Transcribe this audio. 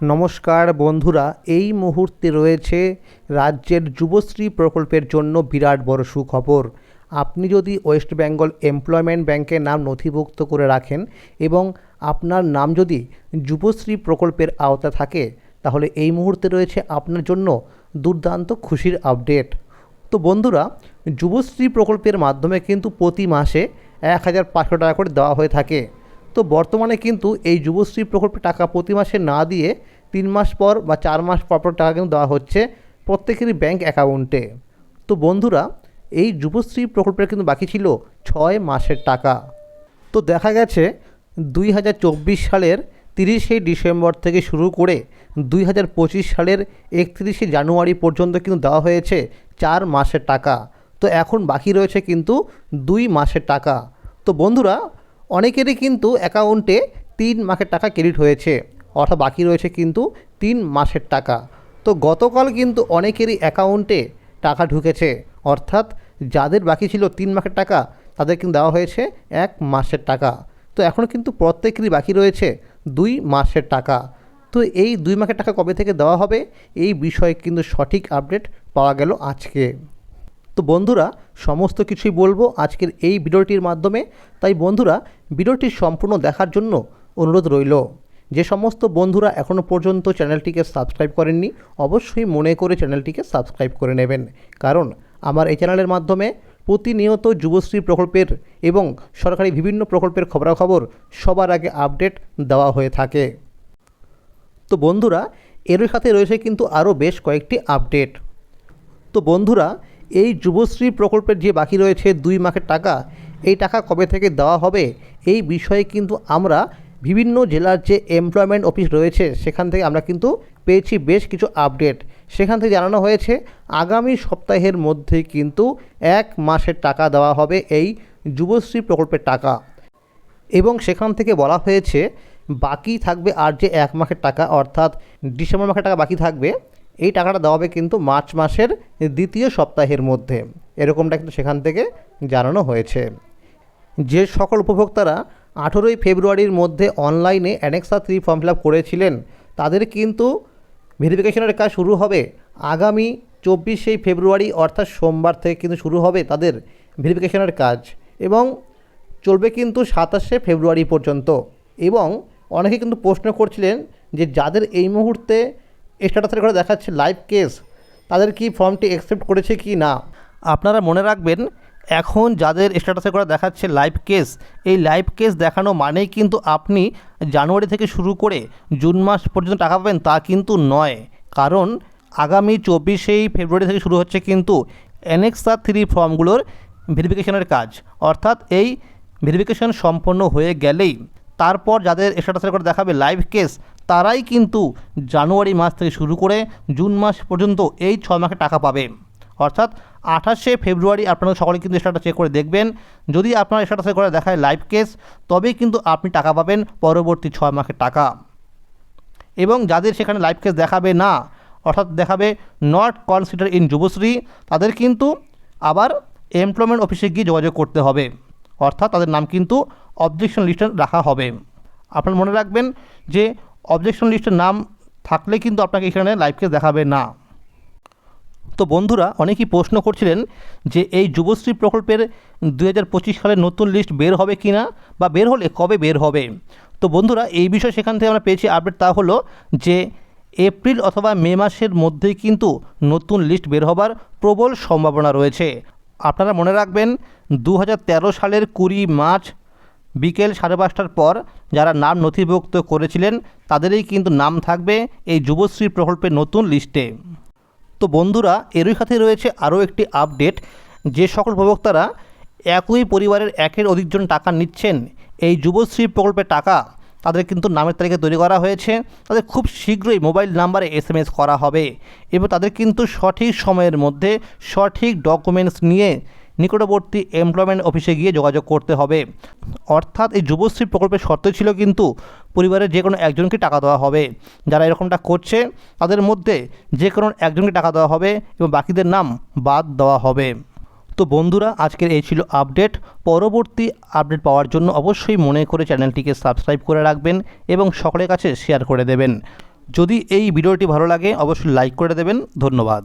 নমস্কার বন্ধুরা, এই মুহূর্তে রয়েছে রাজ্যের যুবশ্রী প্রকল্পের জন্য বিরাট বড় সুখবর। আপনি যদি ওয়েস্ট বেঙ্গল এমপ্লয়মেন্ট ব্যাংকে নাম নথিভুক্ত করে রাখেন এবং আপনার নাম যদি যুবশ্রী প্রকল্পের আওতা থাকে, তাহলে এই মুহূর্তে রয়েছে আপনার জন্য দুর্দান্ত খুশির আপডেট। তো বন্ধুরা, যুবশ্রী প্রকল্পের মাধ্যমে কিন্তু প্রতি মাসে এক হাজার পাঁচশো টাকা করে দেওয়া হয়ে থাকে। তো বর্তমানে কিন্তু এই যুবশ্রী প্রকল্পে টাকা প্রতি মাসে না দিয়ে তিন মাস পর বা চার মাস পর পর টাকা কিন্তু দেওয়া হচ্ছে প্রত্যেকেরই ব্যাংক অ্যাকাউন্টে তো বন্ধুরা, এই যুবশ্রী প্রকল্পের কিন্তু বাকি ছিল ছয় মাসের টাকা। তো দেখা গেছে দুই হাজার চব্বিশ সালের তিরিশে ডিসেম্বর থেকে শুরু করে দুই হাজার পঁচিশ সালের একত্রিশে জানুয়ারি পর্যন্ত কিন্তু দেওয়া হয়েছে চার মাসের টাকা। তো এখন বাকি রয়েছে কিন্তু দুই মাসের টাকা। তো বন্ধুরা অনেকেরই কিন্তু অ্যাকাউন্টে তিন মাসের টাকা ক্রেডিট হয়েছে, অর্থাৎ বাকি রয়েছে কিন্তু তিন মাসের টাকা। তো গতকাল কিন্তু অনেকেরই অ্যাকাউন্টে টাকা ঢুকেছে, অর্থাৎ যাদের বাকি ছিল তিন মাসের টাকা, তাদের কিন্তু দেওয়া হয়েছে এক মাসের টাকা। তো এখন কিন্তু প্রত্যেকেরই বাকি রয়েছে দুই মাসের টাকা। তো এই দুই মাসের টাকা কবে থেকে দেওয়া হবে, এই বিষয়ে কিন্তু সঠিক আপডেট পাওয়া গেল আজকে। তো বন্ধুরা, সমস্ত কিছুই বলব আজকের এই ভিডিওটির মাধ্যমে। তাই বন্ধুরা, ভিডিওটি সম্পূর্ণ দেখার জন্য অনুরোধ রইল। যে সমস্ত বন্ধুরা এখনও পর্যন্ত চ্যানেলটিকে সাবস্ক্রাইব করেননি, অবশ্যই মনে করে চ্যানেলটিকে সাবস্ক্রাইব করে নেবেন। কারণ আমার এই চ্যানেলের মাধ্যমে প্রতিনিয়ত যুবশ্রী প্রকল্পের এবং সরকারি বিভিন্ন প্রকল্পের খবরাখবর সবার আগে আপডেট দেওয়া হয়ে থাকে। তো বন্ধুরা এর সাথে রয়েছে কিন্তু আরও বেশ কয়েকটি আপডেট। তো বন্ধুরা এই যুবশ্রী প্রকল্পের যে বাকি রয়েছে দুই মাসের টাকা, এই টাকা কবে থেকে দেওয়া হবে? এই বিষয়ে কিন্তু আমরা বিভিন্ন জেলার যে এমপ্লয়মেন্ট অফিস রয়েছে, সেখান থেকে আমরা কিন্তু পেয়েছি বেশ কিছু আপডেট সেখান থেকে জানানো হয়েছে, আগামী সপ্তাহের মধ্যে কিন্তু এক মাসের টাকা দেওয়া হবে এই যুবশ্রী প্রকল্পের টাকা। এবং সেখান থেকে বলা হয়েছে, বাকি থাকবে আর যে এক মাসের টাকা, অর্থাৎ ডিসেম্বর মাসের টাকা বাকি থাকবে এই টাকাটা দেওয়া হবে কিন্তু মার্চ মাসের দ্বিতীয় সপ্তাহের মধ্যে। এরকমটা কিন্তু সেখান থেকে জানানো হয়েছে। যে সকল উপভোক্তারা আঠেরোই ফেব্রুয়ারির মধ্যে অনলাইনে অ্যানেক্সা থ্রি ফর্ম ফিল করেছিলেন, তাদের কিন্তু ভেরিফিকেশনের কাজ শুরু হবে আগামী চব্বিশে ফেব্রুয়ারি, অর্থাৎ সোমবার থেকে কিন্তু শুরু হবে তাদের ভেরিফিকেশনের কাজ এবং চলবে কিন্তু সাতাশে ফেব্রুয়ারি পর্যন্ত। এবং অনেকে কিন্তু প্রশ্ন করছিলেন যে যাদের এই মুহূর্তে স্ট্যাটাসের ঘরে দেখাচ্ছে লাইভ কেস তাদের কি ফর্মটি অ্যাকসেপ্ট করেছে কি না? আপনারা মনে রাখবেন, এখন যাদের স্ট্যাটাসে করে দেখাচ্ছে লাইভ কেস এই লাইভ কেস দেখানো মানেই কিন্তু আপনি জানুয়ারি থেকে শুরু করে জুন মাস পর্যন্ত টাকা পাবেন, তা কিন্তু নয়। কারণ আগামী চব্বিশেই ফেব্রুয়ারি থেকে শুরু হচ্ছে কিন্তু অ্যানেক্সা থ্রি ফর্মগুলোর ভেরিফিকেশনের কাজ। অর্থাৎ এই ভেরিফিকেশন সম্পন্ন হয়ে গেলেই তারপর যাদের স্ট্যাটাসের করে দেখাবে লাইভ কেস তারাই কিন্তু জানুয়ারি মাস থেকে শুরু করে জুন মাস পর্যন্ত এই ছয় মাসে টাকা পাবে। অর্থাৎ আঠাশে ফেব্রুয়ারি আপনারা সকলে কিন্তু স্ট্যাটাস চেক করে দেখবেন। যদি আপনার স্ট্যাটাসে করে দেখায় লাইভ কেস তবেই কিন্তু আপনি টাকা পাবেন পরবর্তী ছয় মাসের টাকা। এবং যাদের সেখানে লাইভ কেস দেখাবে না, অর্থাৎ দেখাবে নট কনসিডার ইন যুবশ্রী, তাদের কিন্তু আবার এমপ্লয়মেন্ট অফিসে গিয়ে যোগাযোগ করতে হবে। অর্থাৎ তাদের নাম কিন্তু অবজেকশন লিস্টে রাখা হবে। আপনার মনে রাখবেন যে অবজেকশন লিস্টের নাম থাকলে কিন্তু আপনাকে এখানে লাইভ কেস দেখাবে না। তো বন্ধুরা, অনেকেই প্রশ্ন করছিলেন যে এই যুবশ্রী প্রকল্পের দু হাজার পঁচিশ সালের নতুন লিস্ট বের হবে কি না বা বের হলে কবে বের হবে? তো বন্ধুরা, এই বিষয়ে সেখান থেকে আমরা পেয়েছি আপডেট তা হলো যে এপ্রিল অথবা মে মাসের মধ্যেই কিন্তু নতুন লিস্ট বের হবার প্রবল সম্ভাবনা রয়েছে। আপনারা মনে রাখবেন দু হাজার তেরো সালের কুড়ি মার্চ বিকেল সাড়ে পাঁচটার পর যারা নাম নথিভুক্ত করেছিলেন, তাদেরই কিন্তু নাম থাকবে এই যুবশ্রী প্রকল্পের নতুন লিস্টে। তো বন্ধুরা, এরই সাথে রয়েছে আরও একটি আপডেট, যে সকল উপভোক্তারা একই পরিবারের একের অধিকজন টাকা নিচ্ছেন, এই যুবশ্রী প্রকল্পের টাকা তাদের কিন্তু নামের তালিকা তৈরি করা হয়েছে। তাদের খুব শীঘ্রই মোবাইল নাম্বারে এস এম এস করা হবে এবং তাদের কিন্তু সঠিক সময়ের মধ্যে সঠিক ডকুমেন্টস নিয়ে নিকটবর্তী এমপ্লয়মেন্ট অফিসে গিয়ে যোগাযোগ করতে হবে। অর্থাৎ এই যুবশ্রী প্রকল্পের শর্ত ছিল কিন্তু পরিবারের যে কোনো একজনকে টাকা দেওয়া হবে। যারা এরকমটা করছে, তাদের মধ্যে যে কোনো একজনকে টাকা দেওয়া হবে এবং বাকিদের নাম বাদ দেওয়া হবে। তো বন্ধুরা, আজকের এই ছিল আপডেট। পরবর্তী আপডেট পাওয়ার জন্য অবশ্যই মনে করে চ্যানেলটিকে সাবস্ক্রাইব করে রাখবেন এবং সকলের কাছে শেয়ার করে দেবেন। যদি এই ভিডিওটি ভালো লাগে, অবশ্যই লাইক করে দেবেন। ধন্যবাদ।